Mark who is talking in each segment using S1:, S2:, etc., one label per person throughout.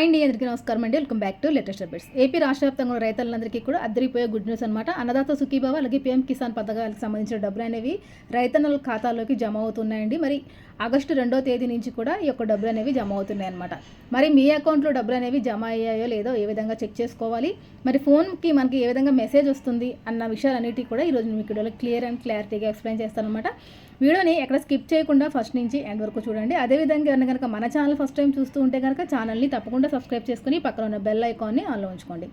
S1: Hi అండి అందరికీ నమస్కారం అండి. Welcome back to latest updates AP రాష్ట్ర వ్యాప్తంగా రైతులందరికీ కూడా అద్దరిపోయే గుడ్ న్యూస్ అనమాట అన్నదాత సుఖీభావ అలాగే పీఎం కిసాన్ పథకాలకు సంబంధించిన డబ్బులు అనేవి రైతన్నల ఖాతాలోకి జమ అవుతున్నాయండి. మరి ఆగస్టు రెండో తేదీ నుంచి కూడా ఈ యొక్క డబ్బులు అనేవి జమ అవుతున్నాయి అనమాట మరి మీ అకౌంట్లో డబ్బులు అనేవి జమ అయ్యాయో లేదో ఏ విధంగా చెక్ చేసుకోవాలి? మరి ఫోన్కి మనకి ఏ విధంగా మెసేజ్ వస్తుంది అన్న విషయాలన్నిటి కూడా ఈరోజు మీకు వీడియోలో క్లియర్ అండ్ క్లారిటీగా ఎక్స్ప్లెయిన్ చేస్తాను అనమాట వీడియోని ఎక్కడ స్కిప్ చేయకుండా ఫస్ట్ నుంచి ఎండ్ వరకు చూడండి. అదేవిధంగా ఎవరైనా కనుక మన ఛానల్ ఫస్ట్ టైం చూస్తూ ఉంటే కనుక ఛానల్ని తప్పకుండా సబ్స్క్రైబ్ చేసుకుని పక్కన ఉన్న బెల్ ఐకాన్ని ఆన్లో ఉంచుకోండి.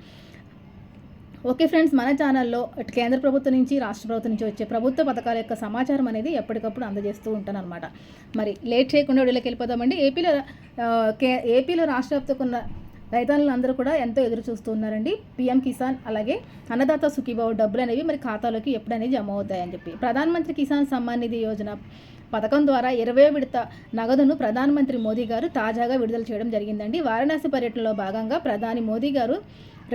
S1: ఓకే ఫ్రెండ్స్ మన ఛానల్లో ఇటు కేంద్ర ప్రభుత్వం నుంచి రాష్ట్ర ప్రభుత్వం నుంచి వచ్చే ప్రభుత్వ పథకాల యొక్క సమాచారం అనేది ఎప్పటికప్పుడు అందజేస్తూ ఉంటాను అనమాట మరి లేట్ చేయకుండా వీళ్ళకి వెళ్ళిపోదామండి. ఏపీలో కే ఏపీలో రాష్ట్ర వ్యాప్తంగా ఉన్న రైతులందరూ కూడా ఎంతో ఎదురు చూస్తూ ఉన్నారండి. పీఎం కిసాన్ అలాగే అన్నదాత సుఖీబాబు డబ్బులు అనేవి మరి ఖాతాలోకి ఎప్పుడనేవి జమ అవుతాయని చెప్పి. ప్రధానమంత్రి కిసాన్ సమ్మాన్ నిధి యోజన పథకం ద్వారా ఇరవై విడత నగదును ప్రధానమంత్రి మోదీ గారు తాజాగా విడుదల చేయడం జరిగిందండి. వారణాసి పర్యటనలో భాగంగా ప్రధాని మోదీ గారు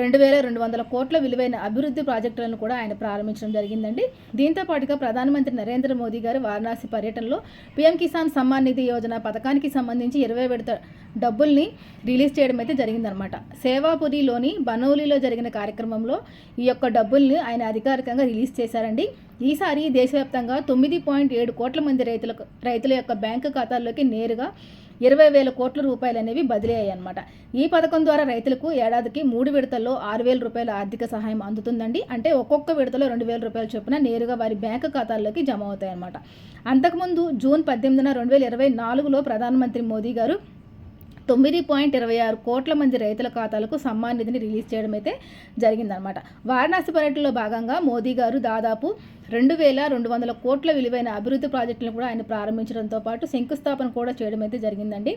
S1: రెండు వేల రెండు వందల కోట్ల విలువైన అభివృద్ధి ప్రాజెక్టులను కూడా ఆయన ప్రారంభించడం జరిగిందండి. దీంతో పాటుగా ప్రధానమంత్రి నరేంద్ర మోదీ గారు వారణాసి పర్యటనలో పీఎం కిసాన్ సమ్మాన్ నిధి యోజన పథకానికి సంబంధించి ఇరవై విడత డబ్బుల్ని రిలీజ్ చేయడం అయితే జరిగిందనమాట సేవాపురిలోని బనౌలిలో జరిగిన కార్యక్రమంలో ఈ యొక్క డబ్బుల్ని ఆయన అధికారికంగా రిలీజ్ చేశారండి. ఈసారి దేశవ్యాప్తంగా తొమ్మిది పాయింట్ ఏడు కోట్ల మంది రైతులకు రైతుల యొక్క బ్యాంకు ఖాతాల్లోకి నేరుగా ఇరవై వేల కోట్ల రూపాయలు అనేవి బదిలీ అయ్యాయన్నమాట ఈ పథకం ద్వారా రైతులకు ఏడాదికి మూడు విడతల్లో ఆరు వేల రూపాయల ఆర్థిక సహాయం అందుతుందండి. అంటే ఒక్కొక్క విడతలో రెండు వేల రూపాయల చొప్పున నేరుగా వారి బ్యాంకు ఖాతాల్లోకి జమ అవుతాయన్నమాట. అంతకుముందు జూన్ పద్దెనిమిదిన రెండు వేల ఇరవై నాలుగులో ప్రధానమంత్రి మోదీ గారు తొమ్మిది పాయింట్ ఇరవై ఆరు కోట్ల మంది రైతుల ఖాతాలకు సమ్మాన్ నిధిని రిలీజ్ చేయడం అయితే జరిగిందనమాట వారణాసి పర్యటనలో భాగంగా మోదీ గారు దాదాపు రెండు వేల రెండు వందల కోట్ల విలువైన అభివృద్ధి ప్రాజెక్టులను కూడా ఆయన ప్రారంభించడంతో పాటు శంకుస్థాపన కూడా చేయడం అయితే జరిగిందండి.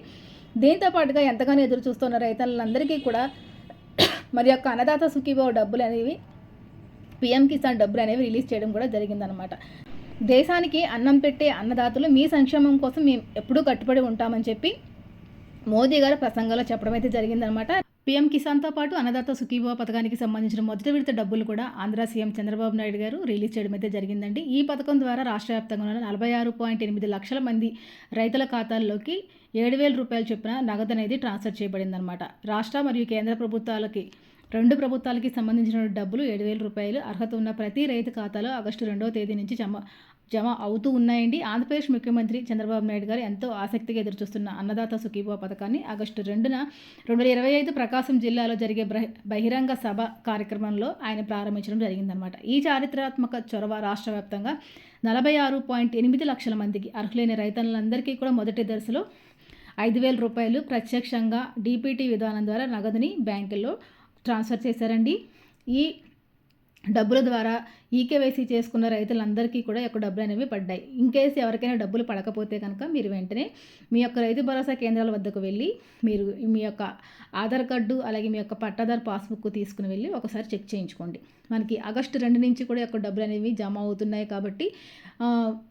S1: దీంతో పాటుగా ఎంతగానో ఎదురు చూస్తున్న రైతులందరికీ కూడా మరి యొక్క అన్నదాత సుఖీభావ డబ్బులు అనేవి పిఎం కిసాన్ డబ్బులు అనేవి రిలీజ్ చేయడం కూడా జరిగిందనమాట దేశానికి అన్నం పెట్టే అన్నదాతలు మీ సంక్షేమం కోసం మేము ఎప్పుడూ కట్టుబడి ఉంటామని చెప్పి మోదీ గారు ప్రసంగంలో చెప్పడం అయితే జరిగిందనమాట పీఎం కిసాన్తో పాటు అన్నదాత సుఖీభవ పథకానికి సంబంధించిన మొదటి విడత డబ్బులు కూడా ఆంధ్ర సీఎం చంద్రబాబు నాయుడు గారు రిలీజ్ చేయడం అయితే జరిగిందండి. ఈ పథకం ద్వారా రాష్ట్ర వ్యాప్తంగా ఉన్న నలభై ఆరు పాయింట్ ఎనిమిది లక్షల మంది రైతుల ఖాతాల్లోకి ఏడు వేల రూపాయలు చొప్పున నగదు అనేది ట్రాన్స్ఫర్ చేయబడిందనమాట రాష్ట్ర మరియు కేంద్ర ప్రభుత్వాలకి రెండు ప్రభుత్వాలకి సంబంధించిన డబ్బులు ఏడు వేల రూపాయలు. అర్హత ఉన్న ప్రతి రైతు ఖాతాలో ఆగస్టు రెండవ తేదీ నుంచి జమ జమ అవుతూ ఉన్నాయండి. ఆంధ్రప్రదేశ్ ముఖ్యమంత్రి చంద్రబాబు నాయుడు గారు ఎంతో ఆసక్తిగా ఎదురుచూస్తున్న అన్నదాత సుఖీభవ పథకాన్ని ఆగస్టు రెండున రెండు వేల ఇరవై ఐదు ప్రకాశం జిల్లాలో జరిగే బహిరంగ సభ కార్యక్రమంలో ఆయన ప్రారంభించడం జరిగిందనమాట ఈ చారిత్రాత్మక చొరవ రాష్ట్ర వ్యాప్తంగా నలభై ఆరు పాయింట్ ఎనిమిది లక్షల మందికి అర్హులైన రైతన్నులందరికీ కూడా మొదటి దశలో ఐదు వేల రూపాయలు ప్రత్యక్షంగా డీపీటీ విధానం ద్వారా నగదుని బ్యాంకుల్లో ట్రాన్స్ఫర్ చేశారండి. ఈ డబ్బుల ద్వారా ఈకేవైసీ చేసుకున్న రైతులందరికీ కూడా ఈ యొక్క డబ్బులు అనేవి పడ్డాయి ఇన్ ఎవరికైనా డబ్బులు పడకపోతే కనుక మీరు వెంటనే మీ యొక్క రైతు భరోసా కేంద్రాల వద్దకు వెళ్ళి మీరు మీ యొక్క ఆధార్ కార్డు అలాగే మీ యొక్క పట్టాదారు పాస్బుక్ తీసుకుని వెళ్ళి ఒకసారి చెక్ చేయించుకోండి. మనకి ఆగస్టు రెండు నుంచి కూడా ఈ యొక్క డబ్బులు అనేవి జమ అవుతున్నాయి కాబట్టి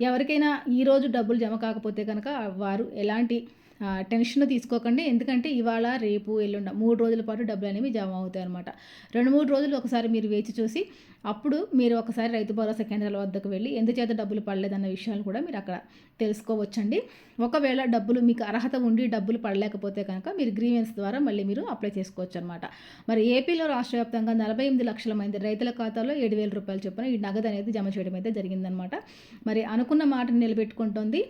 S1: ఎవరికైనా ఈరోజు డబ్బులు జమ కాకపోతే కనుక వారు ఎలాంటి టెన్షన్ తీసుకోకండి. ఎందుకంటే ఇవాళ రేపు ఎల్లుండ మూడు రోజుల పాటు డబ్బులు అనేవి జమ అవుతాయి అనమాట రెండు మూడు రోజులు ఒకసారి మీరు వేచి చూసి అప్పుడు మీరు ఒకసారి రైతు భరోసా కేంద్రాల వద్దకు వెళ్ళి ఎందుచేత డబ్బులు పడలేదన్న విషయాలు కూడా మీరు అక్కడ తెలుసుకోవచ్చండి. ఒకవేళ డబ్బులు మీకు అర్హత ఉండి డబ్బులు పడలేకపోతే కనుక మీరు గ్రీవెన్స్ ద్వారా మళ్ళీ మీరు అప్లై చేసుకోవచ్చు అనమాట మరి ఏపీలో రాష్ట్ర వ్యాప్తంగా నలభై ఎనిమిది లక్షల మంది రైతుల ఖాతాలో ఏడు వేల రూపాయలు చొప్పున ఈ నగదు అనేది జమ చేయడం అయితే జరిగిందనమాట మరి అనుకున్న మాట నిలబెట్టుకుంటుంది.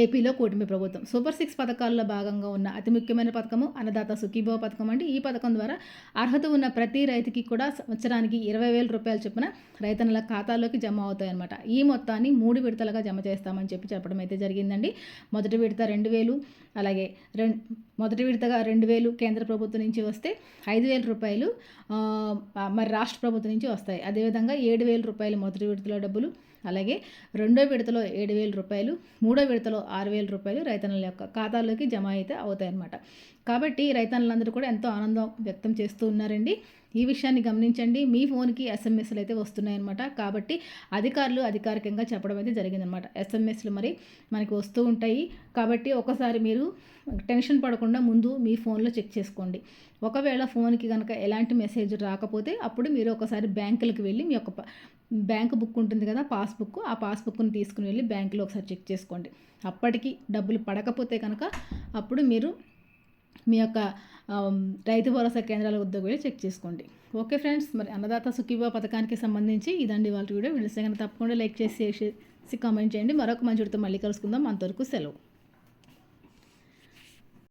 S1: ఏపీలో కూటమి ప్రభుత్వం. సూపర్ సిక్స్ పథకాల్లో భాగంగా ఉన్న అతి ముఖ్యమైన పథకము అన్నదాత సుఖీభవ పథకం అండి. ఈ పథకం ద్వారా అర్హత ఉన్న ప్రతి రైతుకి కూడా సంవత్సరానికి ఇరవై వేల రూపాయల చొప్పున రైతన్నల ఖాతాలోకి జమ అవుతాయన్నమాట. ఈ మొత్తాన్ని మూడు విడతలుగా జమ చేస్తామని చెప్పి చెప్పడం అయితే జరిగిందండి. మొదటి విడత రెండు వేలు అలాగే రెండు మొదటి విడతగా రెండు వేలు కేంద్ర ప్రభుత్వం నుంచి వస్తే ఐదు వేల రూపాయలు మరి రాష్ట్ర ప్రభుత్వం నుంచి వస్తాయి. అదేవిధంగా ఏడు వేల రూపాయలు మొదటి విడతలో డబ్బులు అలాగే రెండో విడతలో ఏడు వేల రూపాయలు మూడో విడతలో ఆరు వేల రూపాయలు రైతన్నుల యొక్క ఖాతాలోకి జమ అయితే అవుతాయన్నమాట. కాబట్టి రైతన్నులందరూ కూడా ఎంతో ఆనందం వ్యక్తం చేస్తూ ఉన్నారండి. ఈ విషయాన్ని గమనించండి. మీ ఫోన్కి ఎస్ఎంఎస్లు అయితే వస్తున్నాయన్నమాట. కాబట్టి అధికారులు అధికారికంగా చెప్పడం అయితే జరిగిందనమాట ఎస్ఎంఎస్లు మరి మనకి వస్తూ ఉంటాయి. కాబట్టి ఒకసారి మీరు టెన్షన్ పడకుండా ముందు మీ ఫోన్లో చెక్ చేసుకోండి. ఒకవేళ ఫోన్కి కనుక ఎలాంటి మెసేజ్ రాకపోతే అప్పుడు మీరు ఒకసారి బ్యాంకులకు వెళ్ళి మీ యొక్క బ్యాంకు బ్యాంక్ బుక్ ఉంటుంది కదా పాస్బుక్ ఆ పాస్బుక్ని తీసుకుని వెళ్ళి బ్యాంకులో ఒకసారి చెక్ చేసుకోండి. అప్పటికి డబ్బులు పడకపోతే కనుక అప్పుడు మీరు మీ యొక్క రైతు భరోసా కేంద్రాల వద్ద కూడా చెక్ చేసుకోండి. ఓకే ఫ్రెండ్స్ మరి అన్నదాత సుఖీభ పథకానికి సంబంధించి ఇదండి వాళ్ళ వీడియో. వీడియోస్ కనుక తప్పకుండా లైక్ చేసి చేసి కామెంట్ చేయండి. మరొక మంచి మళ్ళీ కలుసుకుందాం. అంతవరకు సెలవు.